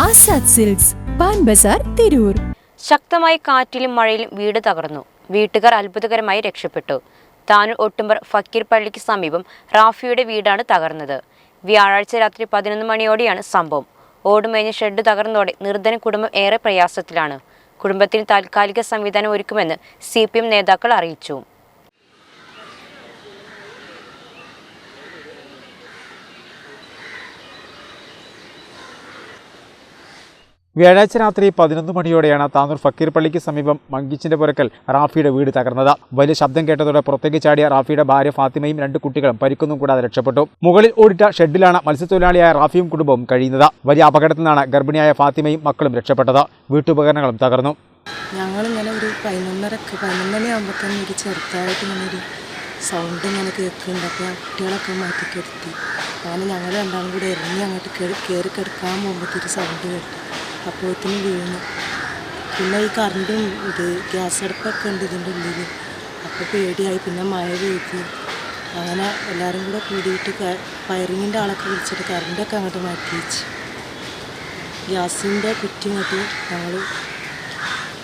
Azad silks Bazar Tirur. ശക്തമായ കാറ്റിലും മഴയിലും വീട് തകർന്നു. വീട്ടുകാർ അത്ഭുതകരമായി രക്ഷപ്പെട്ടു. താനൂർ ഒട്ടുമ്പർ ഫക്കീർ പള്ളിക്ക് സമീപം റാഫിയുടെ വീടാണ് തകർന്നത്. വ്യാഴാഴ്ച രാത്രി പതിനൊന്ന് മണിയോടെയാണ് സംഭവം. ഓടുമേഞ്ഞ ഷെഡ് തകർന്നതോടെ നിർധന കുടുംബം ഏറെ പ്രയാസത്തിലാണ്. കുടുംബത്തിന് താൽക്കാലിക സംവിധാനം ഒരുക്കുമെന്ന് സി നേതാക്കൾ അറിയിച്ചു. വ്യാഴാഴ്ച രാത്രി പതിനൊന്ന് മണിയോടെയാണ് താനൂർ ഫക്കീർ പള്ളിക്ക് സമീപം മങ്കിച്ചിന്റെ പുരക്കൽ റാഫിയുടെ വീട് തകർന്നത്. വലിയ ശബ്ദം കേട്ടതോടെ പുറത്തേക്ക് ചാടിയ റാഫിയുടെ ഭാര്യ ഫാത്തിമയും രണ്ട് കുട്ടികളും പരിക്കൊന്നും കൂടാതെ രക്ഷപ്പെട്ടു. മുകളിൽ ഓടിട്ട ഷെഡിലാണ് മത്സ്യത്തൊഴിലാളിയായ റാഫിയും കുടുംബവും കഴിയുന്നത്. വലിയ അപകടത്തിൽ നിന്നാണ് ഗർഭിണിയായ ഫാത്തിമയും മക്കളും രക്ഷപ്പെട്ടത്. വീട്ടുപകരണങ്ങളും തകർന്നു. ഞങ്ങളിങ്ങനെ ഒരു പതിനൊന്നരക്ക് പതിനൊന്നരയാകുമ്പോൾ ചെറുതായിട്ട് ഇങ്ങനെ സൗണ്ട് ഇങ്ങനെ കേൾക്കുന്നുണ്ട്. അപ്പോൾ ആ കുട്ടികളൊക്കെ മാറ്റി കെടുത്തി അങ്ങനെ ഞങ്ങൾ രണ്ടാളും കൂടെ ഇറങ്ങി അങ്ങോട്ട് കയറി കിടക്കാൻ പോകുമ്പോഴത്തേക്ക് സൗണ്ട് കേട്ടു. അപ്പോഴത്തേനും വീണു. പിന്നെ ഈ കറണ്ടും ഇത് ഗ്യാസ് അടുപ്പൊക്കെ ഉണ്ട് ഇതിന്റെ ഉള്ളിൽ അപ്പോൾ പേടിയായി. പിന്നെ മഴ പെയ്തു. അങ്ങനെ എല്ലാവരും കൂടെ കൂടിയിട്ട് വയറിങ്ങിന്റെ ആളൊക്കെ വിളിച്ചിട്ട് കറണ്ടൊക്കെ അങ്ങോട്ട് മാറ്റി വെച്ച് ഗ്യാസിന്റെ കുറ്റി ഇങ്ങോട്ട് ഞങ്ങൾ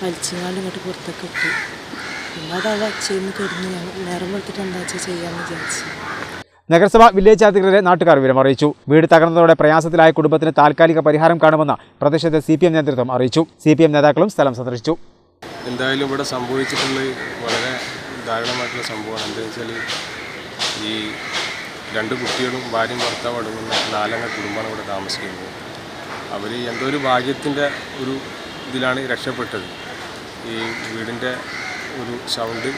വലിച്ചങ്ങാണ്ട് ഇങ്ങോട്ട് പുറത്തൊക്കെ ഇട്ടു. പിന്നെ അത് അവിടെ അച്ഛന്ന് കിടന്ന് ഞങ്ങൾ നേരം വെളുത്തിട്ട് എന്താ വെച്ചാൽ ചെയ്യാമെന്ന് വിചാരിച്ചു. നഗരസഭ വില്ലേജ് അധികൃതരെ നാട്ടുകാർ വിവരം അറിയിച്ചു. വീട് തകർന്നതോടെ പ്രയാസത്തിലായ കുടുംബത്തിന് താൽക്കാലിക പരിഹാരം കാണുമെന്ന് പ്രദേശത്തെ സി പി എം നേതൃത്വം അറിയിച്ചു. സി പി എം നേതാക്കളും സ്ഥലം സന്ദർശിച്ചു. എന്തായാലും ഇവിടെ സംഭവിച്ചിട്ടുള്ള വളരെ ദാരുണമായിട്ടുള്ള സംഭവമാണ്. എന്താ വെച്ചാൽ ഈ രണ്ട് കുട്ടികളും ഭാര്യയും ഭർത്താവ് അടങ്ങുന്ന നാലംഗ കുടുംബമാണ് ഇവിടെ താമസിക്കുന്നത്. അവർ എന്തോ ഒരു ഭാഗ്യത്തിന്റെ ഒരു ഇതിലാണ് രക്ഷപ്പെട്ടത്. ഈ വീടിന്റെ ഒരു സൗണ്ട്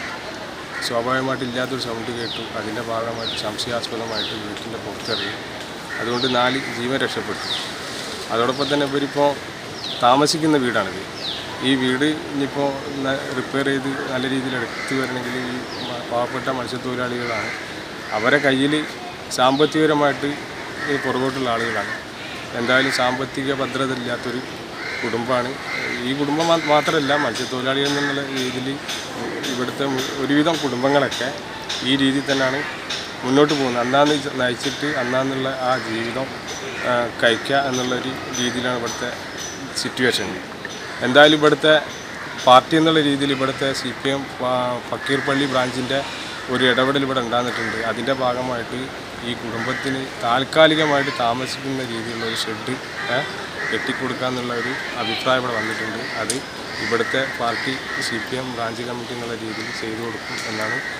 സ്വാഭാവികമായിട്ട് ഇല്ലാത്തൊരു സൗണ്ട് കേട്ടു. അതിന്റെ ഭാഗമായിട്ട് സംശയാസ്പദമായിട്ട് വീട്ടിന്റെ പുറത്തിറങ്ങി. അതുകൊണ്ട് നാല് ജീവൻ രക്ഷപ്പെട്ടു. അതോടൊപ്പം തന്നെ ഇവരിപ്പോൾ താമസിക്കുന്ന വീടാണിത്. ഈ വീട് ഇനിയിപ്പോൾ റിപ്പയർ ചെയ്ത് നല്ല രീതിയിൽ എടുത്തു വരണമെങ്കിൽ ഈ പാവപ്പെട്ട മത്സ്യത്തൊഴിലാളികളാണ്. അവരെ കയ്യിൽ സാമ്പത്തികപരമായിട്ട് പുറകോട്ടുള്ള ആളുകളാണ്. എന്തായാലും സാമ്പത്തിക ഭദ്രത ഇല്ലാത്തൊരു കുടുംബമാണ് ഈ കുടുംബം മാത്രമല്ല മത്സ്യത്തൊഴിലാളികൾ എന്നുള്ള രീതിയിൽ ഇവിടുത്തെ ഒരുവിധം കുടുംബങ്ങളൊക്കെ ഈ രീതിയിൽ തന്നെയാണ് മുന്നോട്ട് പോകുന്നത്. അന്നാന്ന് നയിച്ചിട്ട് അന്നാന്നുള്ള ആ ജീവിതം കഴിക്കുക എന്നുള്ളൊരു രീതിയിലാണ് ഇവിടുത്തെ സിറ്റുവേഷൻ എന്തായാലും ഇവിടുത്തെ പാർട്ടി എന്നുള്ള രീതിയിൽ ഇവിടുത്തെ സി പി എം ഫക്കീർ പള്ളി ബ്രാഞ്ചിന്റെ ഒരു ഇടപെടൽ ഇവിടെ ഉണ്ടാകുന്നിട്ടുണ്ട് അതിന്റെ ഭാഗമായിട്ട് ഈ കുടുംബത്തിന് താൽക്കാലികമായിട്ട് താമസിക്കുന്ന രീതിയിലുള്ള ഒരു ഷെഡ് കെട്ടിക്കൊടുക്കുക എന്നുള്ള ഒരു അഭിപ്രായം ഇവിടെ വന്നിട്ടുണ്ട്. അത് ഇവിടുത്തെ party C P M branch committee എന്നുള്ള രീതിയിൽ ചെയ്തു കൊടുക്കും എന്നാണ്